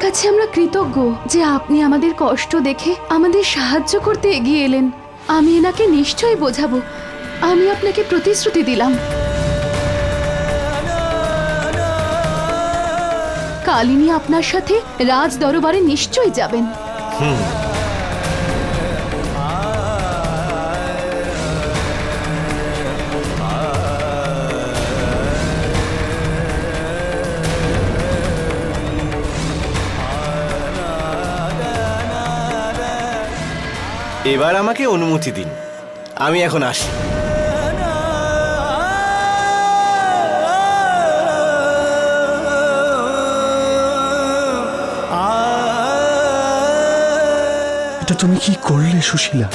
কাছে আমরা কৃতজ্ঞ যে আপনি আমাদের কষ্ট দেখে আমাদের সাহায্য করতে এগিয়ে এলেন। আমি এনাকে নিশ্চয়ই বোঝাবো। আমি আপনাকে প্রতিশ্রুতি দিলাম। কালিনী আপনার সাথে রাজ দরবারে নিশ্চয়ই যাবেন। এবার আমাকে অনুমতি দিন। আমি এখন আসি। এটা তুমি কি করলে, সুশীলা?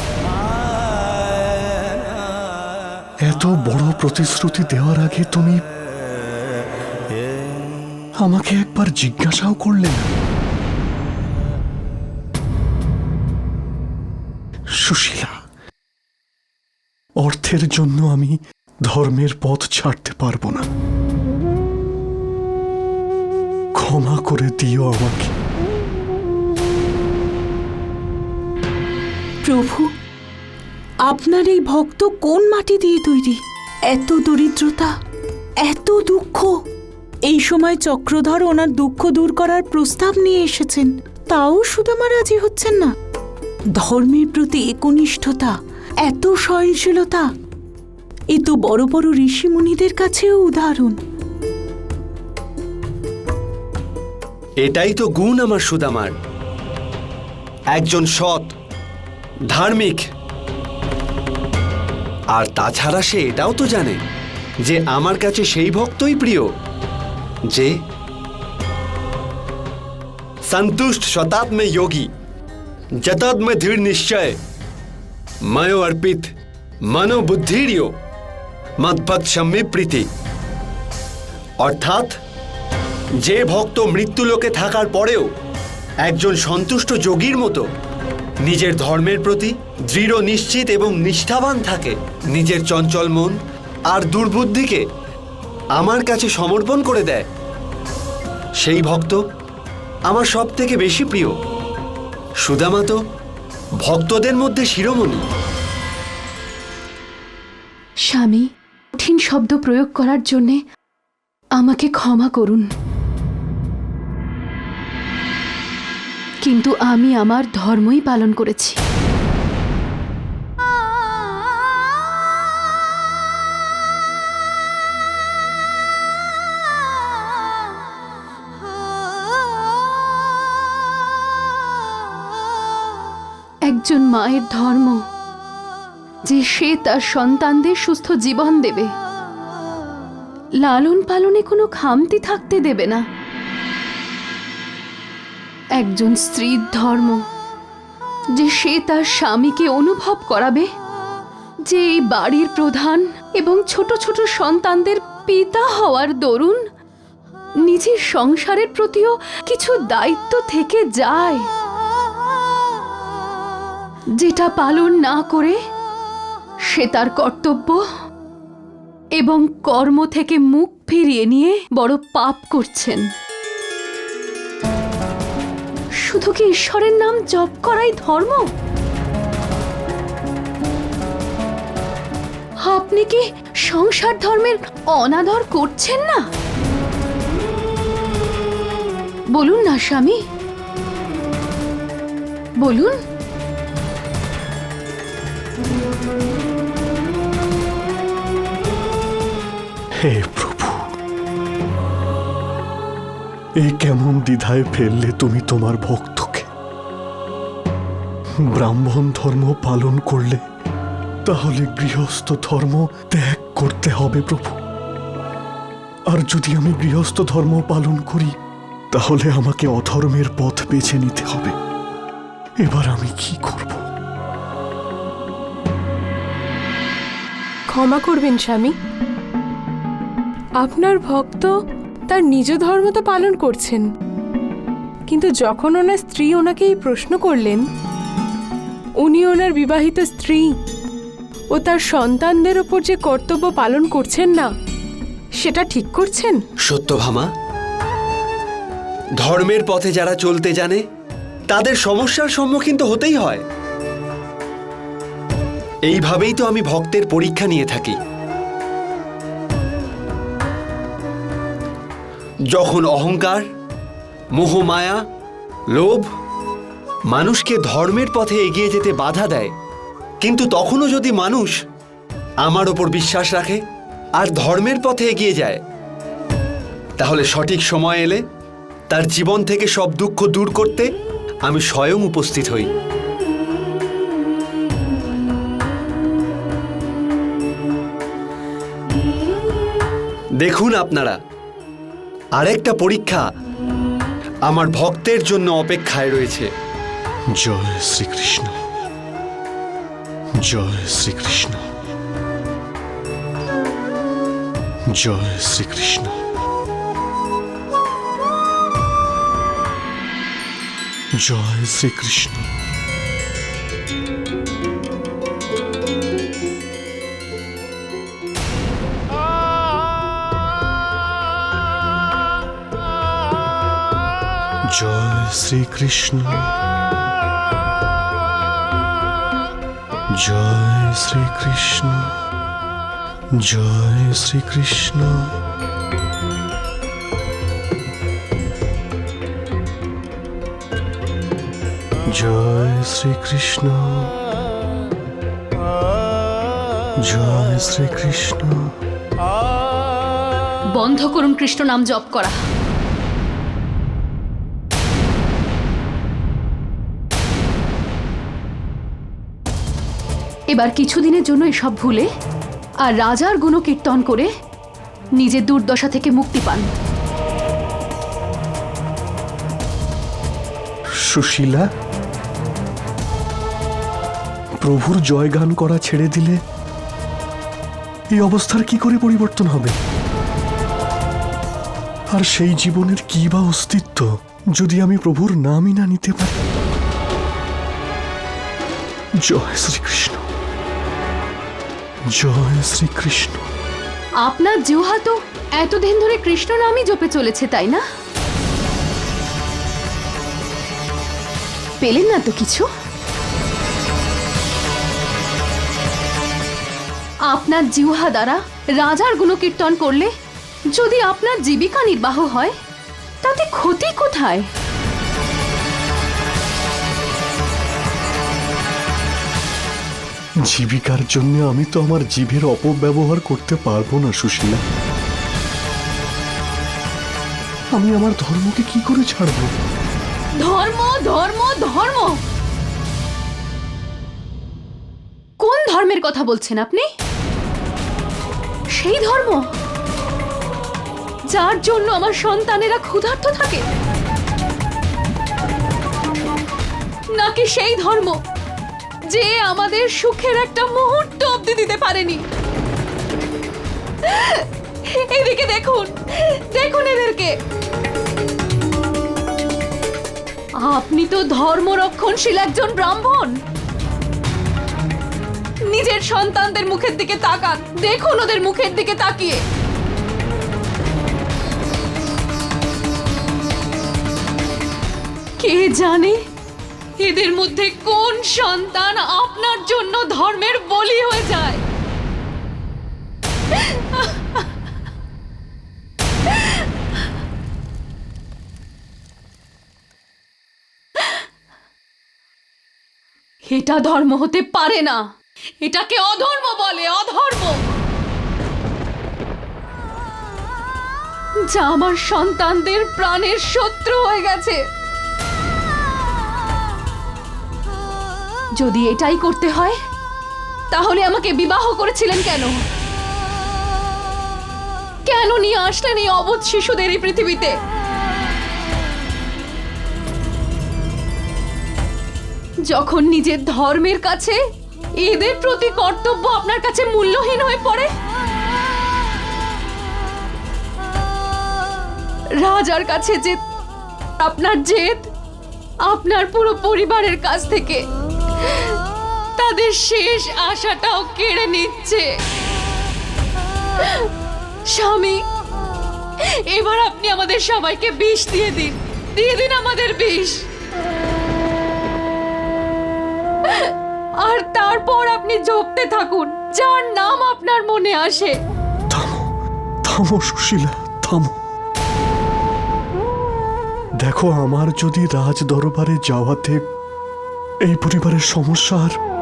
এত বড় প্রতিশ্রুতি দেওয়ার আগে তুমি আমাকে একবার জিজ্ঞাসাও করলে না? অর্থের জন্য আমি ধর্মের পথ ছাড়তে পারব না। ক্ষমা করে দিও আমাকে। প্রভু, আপনার এই ভক্ত কোন মাটি দিয়ে তৈরি? এত দরিদ্রতা, এত দুঃখ। এই সময় চক্রধর ওনার দুঃখ দূর করার প্রস্তাব নিয়ে এসেছেন। তাও সুদামা রাজি হচ্ছেন না। ধর্মের প্রতি একনিষ্ঠতা এত সহনশীলতা এ তো বড় বড় ঋষিমুনিদের কাছেও উদাহরণ। এটাই তো গুণ আমার সুদামার। একজন সৎ, ধার্মিক। আর তাছাড়া সে এটাও তো জানে যে আমার কাছে সেই ভক্তই প্রিয়, যে সন্তুষ্ট শতাত্মে যোগী যতদ্মে দৃঢ় নিশ্চয়। मयो अर्पित मनोबुद्धिरियो মদ্ভৎসম্যে প্রীতি অর্থাৎ যে ভক্ত মৃত্যুলোকে থাকার পরেও একজন সন্তুষ্ট যোগীর মতো নিজের ধর্মের প্রতি দৃঢ় নিশ্চিত এবং নিষ্ঠাবান থাকে, নিজের চঞ্চল মন আর দুর্বুদ্ধিকে আমার কাছে সমর্পণ করে দেয়। সেই ভক্ত আমার সব থেকে বেশি প্রিয়। সুদামাতো ভক্তদের মধ্যে শিরোমণি। স্বামী, কঠিন শব্দ প্রয়োগ করার জন্যে আমাকে ক্ষমা করুন। কিন্তু আমি আমার ধর্মই পালন করেছি। একজন মায়ের ধর্ম, যে সে তার সন্তানদের সুস্থ জীবন দেবে। লালন পালনে কোনো খামতি থাকতে দেবে না। একজন স্ত্রীর ধর্ম, যে সে তার স্বামীকে অনুভব করাবে, যে এই বাড়ির প্রধান এবং ছোট ছোট সন্তানদের পিতা হওয়ার দরুন নিজের সংসারের প্রতিও কিছু দায়িত্ব থেকে যায়। যেটা পালন না করে, সে তার কর্তব্য এবং কর্ম থেকে মুখ ফিরিয়ে নিয়ে বড় পাপ করছেন। শুধু কি ঈশ্বরের নাম জপ করাই ধর্ম? আপনি কি সংসার ধর্মের অনাদর করছেন না? বলুন না, স্বামী। বলুন। হে প্রভু, এই কেমন দ্বিধায় ফেললে তুমি তোমার ভক্তকে? ব্রাহ্মণ ধর্ম পালন করলে তাহলে গৃহস্থ ধর্ম ত্যাগ করতে হবে প্রভু। আর যদি আমি গৃহস্থ ধর্ম পালন করি, তাহলে আমাকে অধর্মের পথ বেছে নিতে হবে। এবার আমি কি করব? ক্ষমা করবেন, স্বামী। আপনার ভক্ত তার নিজ ধর্ম তো পালন করছেন। কিন্তু যখন ওনার স্ত্রী ওনাকে এই প্রশ্ন করলেন, উনি ওনার বিবাহিত স্ত্রী ও তার সন্তানদের ওপর যে কর্তব্য পালন করছেন না, সেটা ঠিক করছেন? সত্যভামা ধর্মের পথে যারা চলতে জানে, তাদের সমস্যার সম্মুখীন তো হতেই হয়। এইভাবেই তো আমি ভক্তের পরীক্ষা নিয়ে থাকি। যখন অহংকার মোহমায়া লোভ মানুষকে ধর্মের পথে এগিয়ে যেতে বাধা দেয়, কিন্তু তখনও যদি মানুষ আমার ওপর বিশ্বাস রাখে আর ধর্মের পথে এগিয়ে যায়, তাহলে সঠিক সময় এলে তার জীবন থেকে সব দুঃখ দূর করতে আমি স্বয়ং উপস্থিত হই। দেখুন আপনারা। আরেকটা পরীক্ষা আমার ভক্তের জন্য অপেক্ষায় রয়েছে। জয় শ্রীকৃষ্ণ। জয় শ্রীকৃষ্ণ। জয় শ্রীকৃষ্ণ। জয় শ্রীকৃষ্ণ। শ্রীকৃষ্ণ। জয় শ্রীকৃষ্ণ জয় শ্রীকৃষ্ণ। জয় শ্রীকৃষ্ণ জয় শ্রীকৃষ্ণ। বন্ধ করুন কৃষ্ণ নাম জপ করা। এবার কিছুদিনের জন্য এসব ভুলে আর রাজার গুণকীর্তন করে নিজের দুর্দশা থেকে মুক্তি পান। সুশীলা, প্রভুর জয়গান করা ছেড়ে দিলে এই অবস্থার কি করে পরিবর্তন হবে? আর সেই জীবনের কি বা অস্তিত্ব যদি আমি প্রভুর নামই না নিতে পারি? জয় শ্রীকৃষ্ণ। জয় শ্রীকৃষ্ণ। আপনার জিহ্বা তো এতদিন ধরে কৃষ্ণ নামই জপে চলেছে, তাই না? পেলেন না তো কিছু? আপনার জিহ্বা দ্বারা রাজার গুণকীর্তন করলে যদি আপনার জীবিকা নির্বাহ হয়, তাতে ক্ষতি কোথায়? জীবিকার জন্য আমি তো আমার জীবের অপব্যবহার করতে পারব না, সুশীলা। আমি আমার ধর্মকে কি করে ছাড়বো? ধর্ম ধর্ম ধর্ম! কোন ধর্মের কথা বলছেন আপনি? সেই ধর্ম? যার জন্য আমার সন্তানেরা ক্ষুধার্ত থাকে? নাকি সেই ধর্ম? যে আমাদের সুখের একটা মুহূর্ত অব্দি দিতে পারেনি। এদিকে দেখুন দেখুন এদেরকে। আপনি তো ধর্ম রক্ষণশীল একজন ব্রাহ্মণ। নিজের সন্তানদের মুখের দিকে তাকান। দেখুন ওদের মুখের দিকে তাকিয়ে। কে জানে এদের মধ্যে কোন সন্তান আপনার জন্য ধর্মের বলি হয়ে যায়? এটা ধর্ম হতে পারে না। এটাকে অধর্ম বলে, অধর্ম। যা আমার সন্তানদের প্রাণের শত্রু হয়ে গেছে। যদি এটাই করতে হয়, তাহলে আমাকে বিবাহ করেছিলেন কেন? কেন নিয়ে আসলেন এই অবধ শিশুদের এই পৃথিবীতে? যখন নিজের ধর্মের কাছে এদের প্রতি কর্তব্য আপনার কাছে মূল্যহীন হয়ে পড়ে, রাজার কাছে যে আপনার জেদ, আপনার পুরো পরিবারের কাছ থেকে তাদের শেষ আশাটাও কেড়ে নিচ্ছে। স্বামী, এবার আপনি আমাদের সবাইকে বিষ দিয়ে দিন। দিয়ে দিন আমাদের বিষ। আর তারপর আপনি জপতে থাকুন। যার নাম আপনার মনে আসে। থামো থামো সুশীলা, থামো। দেখো, আমার যদি রাজ দরবারে যাওয়াতে এই পরিবারের সমস্যার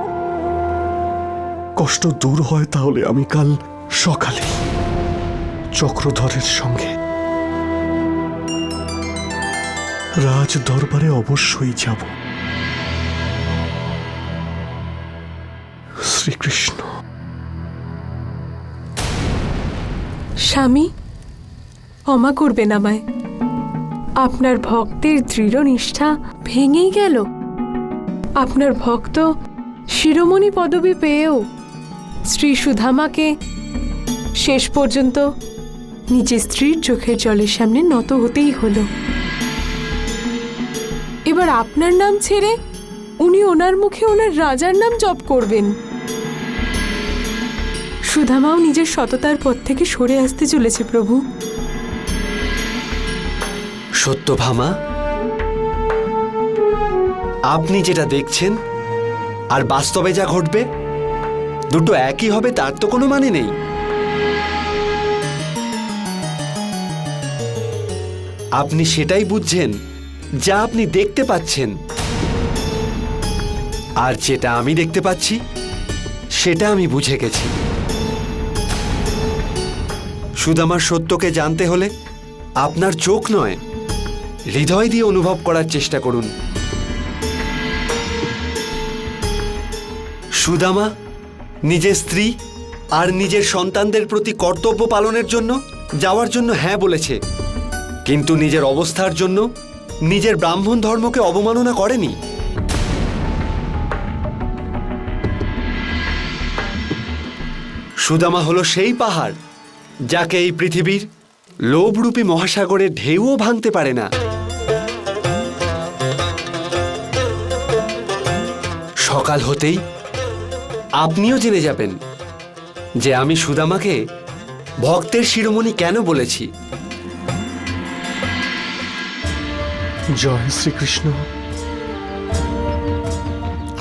কষ্ট দূর হয় তাহলে আমি কাল সকালে চক্রধরের সঙ্গে। রাজ দরবারে অবশ্যই যাব। শ্রীকৃষ্ণ। স্বামী, ক্ষমা করবেন আমায়। আপনার ভক্তের দৃঢ় নিষ্ঠা ভেঙেই গেল। আপনার ভক্ত শিরোমণি পদবি পেয়েও শ্রী সুধামাকে শেষ পর্যন্ত নিজের স্ত্রীর চোখের জলের সামনে নত হতেই হলো। এবার আপনার নাম ছেড়ে উনি ওনার মুখে ওনার রাজার নাম জপ করবেন। সুধামাও নিজের সততার পথ থেকে সরে আসতে চলেছে, প্রভু। সত্যভামা আপনি যেটা দেখছেন আর বাস্তবে যা ঘটবে দুটো একই হবে, তার তো কোনো মানে নেই। আপনি সেটাই বুঝছেন, যা আপনি দেখতে পাচ্ছেন। আর যেটা আমি দেখতে পাচ্ছি, সেটা আমি বুঝে গেছি। সুদামার সত্যকে জানতে হলে আপনার চোখ নয়, হৃদয় দিয়ে অনুভব করার চেষ্টা করুন। সুদামা নিজের স্ত্রী আর নিজের সন্তানদের প্রতি কর্তব্য পালনের জন্য যাওয়ার জন্য হ্যাঁ বলেছে। কিন্তু নিজের অবস্থার জন্য নিজের ব্রাহ্মণ ধর্মকে অবমাননা করেনি। সুদামা হলো সেই পাহাড় যাকে এই পৃথিবীর লোভরূপী মহাসাগরের ঢেউও ভাঙতে পারে না। সকাল হতেই আপনিও জেনে যাবেন যে আমি সুদামাকে ভক্তের শিরোমণি কেন বলেছি। জয় শ্রীকৃষ্ণ।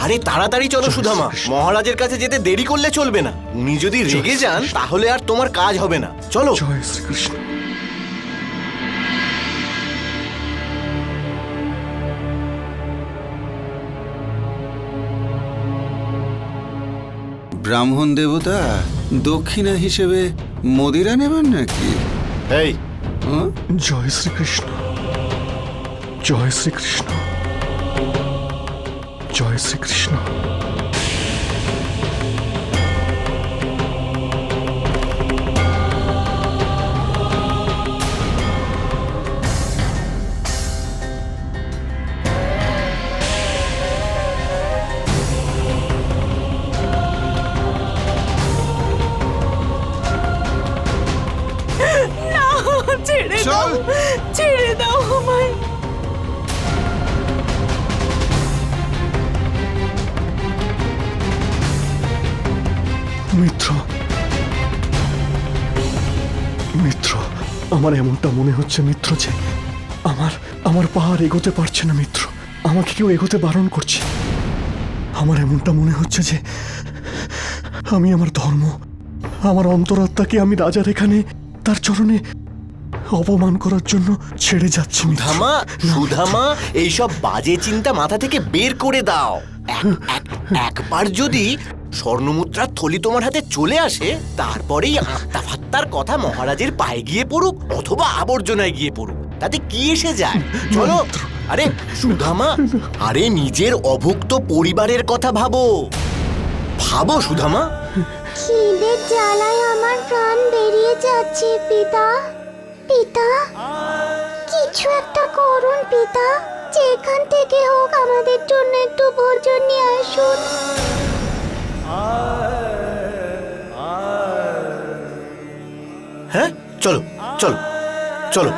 আরে তাড়াতাড়ি চলো সুধামা মহারাজের কাছে যেতে দেরি করলে চলবে না। উনি যদি রেগে যান তাহলে আর তোমার কাজ হবে না। চলো। জয় শ্রীকৃষ্ণ। ব্রাহ্মণ দেবতা দক্ষিণা হিসেবে মদিরা নেবেন নাকি? এই। হ্যাঁ? জয় শ্রীকৃষ্ণ। জয় শ্রীকৃষ্ণ। জয় শ্রীকৃষ্ণ। মিত্র মিত্র, আমার এমনটা মনে হচ্ছে মিত্র যে আমার আমার পাহাড় এগোতে পারছে না মিত্র। আমাকে কেউ এগোতে বারণ করছে। আমার এমনটা মনে হচ্ছে যে আমি আমার ধর্ম, আমার অন্তরাত্মাকে আমি রাজার এখানে, তার চরণে অপমান করার জন্য ছেড়ে যাচ্ছি। সুধামা সুধামা এইসব বাজে চিন্তা মাথা থেকে বের করে দাও। এক- এক- একবার যদি স্বর্ণমুদ্রার থলি তোমার হাতে চলে আসে তারপরেই আত্মা ফাত্তার কথা মহারাজের পায়ে গিয়ে পড়ুক অথবা আবর্জনায় গিয়ে পড়ুক। তাতে কি এসে যায়? চলো। আরে সুধামা আরে নিজের অভুক্ত পরিবারের কথা ভাবো। ভাবো সুধামা। জ্বালায় আমার প্রাণ বেরিয়ে যাচ্ছে পিতা। পিতা, কিছু একটা করুন পিতা, যেখান থেকে হোক আমাদের জন্য একটু ভোজন নিয়ে আসুন। হ্যাঁ চলো চলো চলো।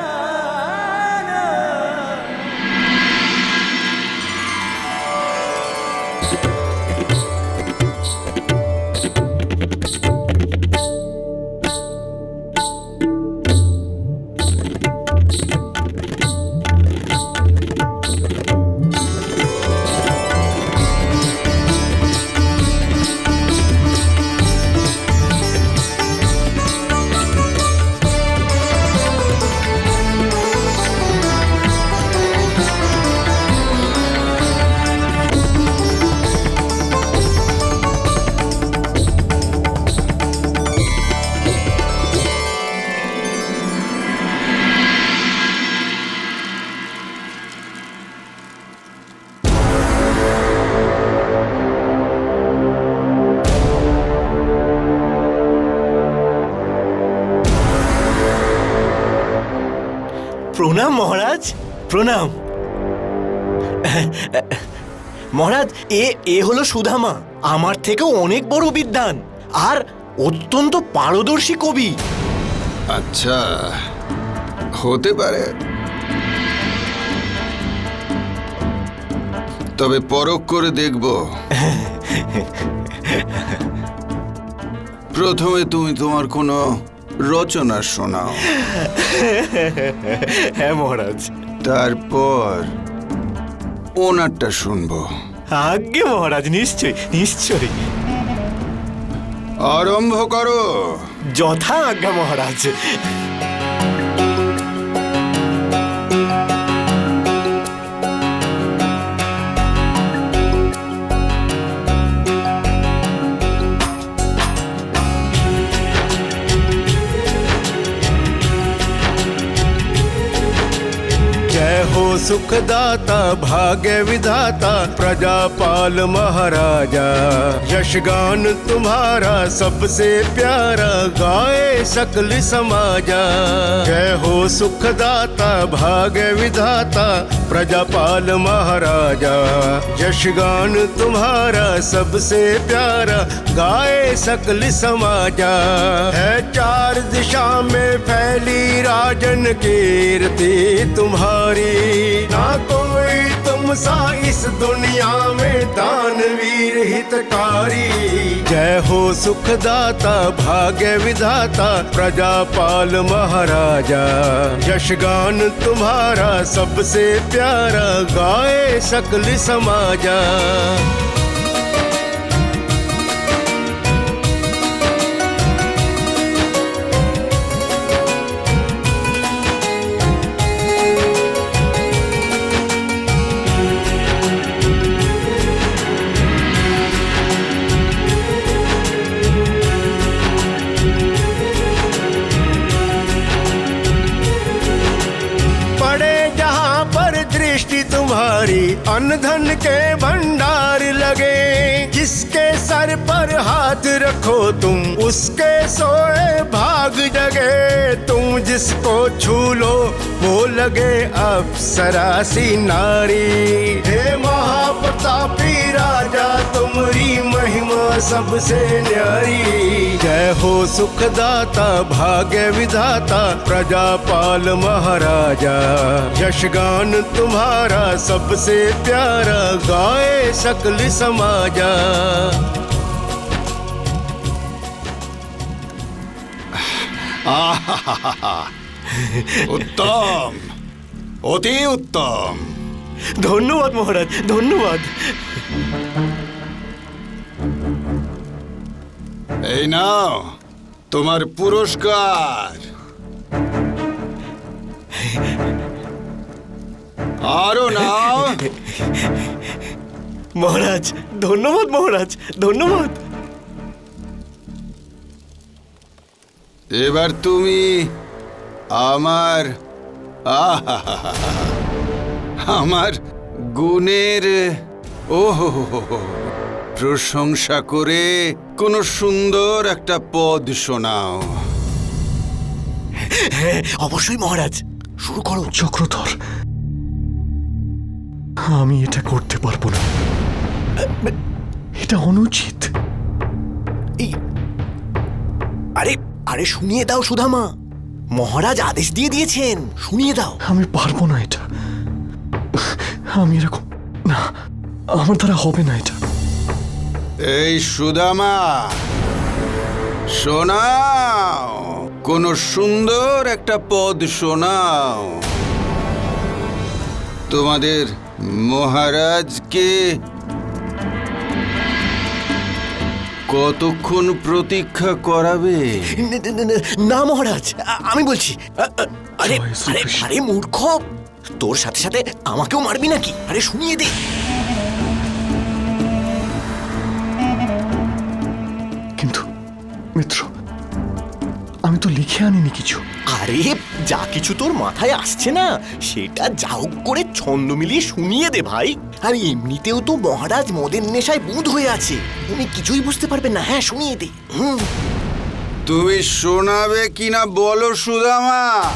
প্রণাম মহারাজ। প্রণাম। মহারাজ এ এ হলো সুধামা। আমার থেকেও অনেক বড় বিদ্বান আর অত্যন্ত পারদর্শী কবি। আচ্ছা হতে পারে। তবে পরখ করে দেখব। প্রথমে তুমি তোমার কোনো রচনা শোনাও। হ্যাঁ মহারাজ। তারপর ওনারটা শুনব। আজ্ঞে মহারাজ নিশ্চয় নিশ্চয় আরম্ভ করো। যথা আজ্ঞা মহারাজ। सुखदाता भाग्य विधाता प्रजापाल महाराजा। यशगान तुम्हारा सबसे प्यारा, गाए सकल समाजा। जय हो सुखदाता भाग्य विधाता प्रजापाल महाराजा। यशगान तुम्हारा सबसे प्यारा, गाए सकल समाजा। है चार दिशा में फैली राजन कीर्ति तुम्हारी। ना कोई तुम सा इस दुनिया में दानवीर हितकारी। जय हो सुखदाता, भाग्य विधाता, प्रजापाल महाराजा। यशगान तुम्हारा सबसे प्यारा, गाए सकल समाजा। जिसको छू लो, वो लगे अप्सरासी नारी। हे महाप्रतापी राजा तुम्हारी महिमा सबसे न्यारी। जय हो सुखदाता, भाग्य विधाता, प्रजापाल महाराजा। यशगान तुम्हारा सबसे प्यारा, गाए सकल समाजा। উত্তম। অতি উত্তম। ধন্যবাদ মহারাজ ধন্যবাদ। এই নাও তোমার পুরস্কার। আরও নাও। মহারাজ ধন্যবাদ মহারাজ ধন্যবাদ। এবার তুমি আমার। আমার গুণের ও প্রশংসা করে কোনো সুন্দর একটা পদ শোনাও। হ্যাঁ অবশ্যই মহারাজ। শুরু করো। চক্রধর আমি এটা করতে পারব না। এটা অনুচিত। এই আরে আরে শুনিয়ে দাও সুধামা। মহারাজ আদেশ দিয়ে দিয়েছেন শুনিয়ে দাও। আমি পারব না এটা। আমি এরকম না আমার দ্বারা হবে না এটা। এই সুদামা শোনাও। কোন সুন্দর একটা পদ শোনাও। তোমাদের মহারাজকে কতক্ষণ প্রতীক্ষা করাবে? ন- মহারাজ আমি বলছি আরে আরে আরে মূর্খ তোর সাথে সাথে আমাকেও মারবি নাকি? আরে শুনিয়ে দে। কিন্তু মিত্র লিখে আনিনি কিছু। আরে যা কিছু তোর মাথায় আসছে না সেটা যাও হোক করে ছন্দ মিলিয়ে শুনিয়ে দে ভাই। আর এমনিতেও তো মহারাজ মদের নেশায় বুধ হয়ে আছে। উনি কিছুই বুঝতে পারবে না। হ্যাঁ শুনিয়ে দে। হুম। তুমি শোনাবে কিনা বলো সুদামা?